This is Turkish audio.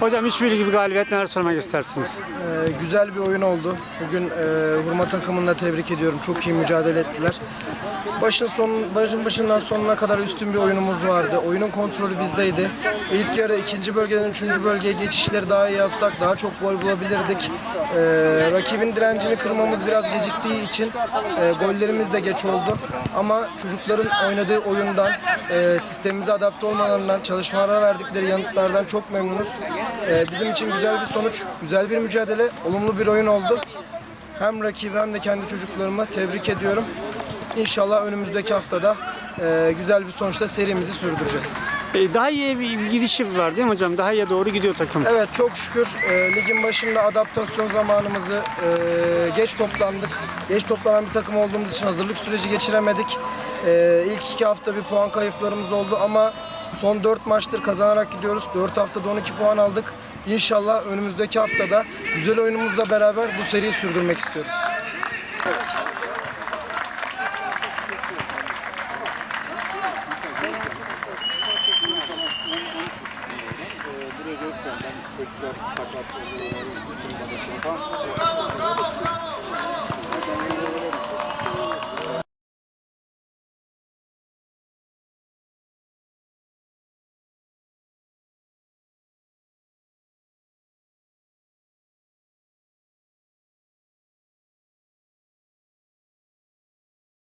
Hocam 3-1 gibi galibiyet neler söylemek istersiniz? Ee, güzel bir oyun oldu. Bugün e, Hurma takımını da tebrik ediyorum. Çok iyi mücadele ettiler. Başın son, başın başından sonuna kadar üstün bir oyunumuz vardı. Oyunun kontrolü bizdeydi. İlk yarı ikinci bölgeden üçüncü bölgeye geçişleri daha iyi yapsak daha çok gol bulabilirdik. Ee, rakibin direncini kırmamız biraz geciktiği için e, gollerimiz de geç oldu. Ama çocukların oynadığı oyundan, e, sistemimize adapte olmalarından, çalışmalara verdikleri yanıtlardan çok memnunuz. E, bizim için güzel bir sonuç, güzel bir mücadele, olumlu bir oyun oldu. Hem rakibi hem de kendi çocuklarımı tebrik ediyorum. İnşallah önümüzdeki haftada e, güzel bir sonuçta serimizi sürdüreceğiz. E, Daha iyi bir gidişi var değil mi hocam? Daha iyiye doğru gidiyor takım. Evet çok şükür e, ligin başında adaptasyon zamanımızı e, geç toplandık. Geç toplanan bir takım olduğumuz için hazırlık süreci geçiremedik. E, ilk iki hafta bir puan kayıplarımız oldu ama son 4 maçtır kazanarak gidiyoruz. 4 haftada 12 puan aldık. İnşallah önümüzdeki haftada güzel oyunumuzla beraber bu seriyi sürdürmek istiyoruz. buraya bana şey yapar.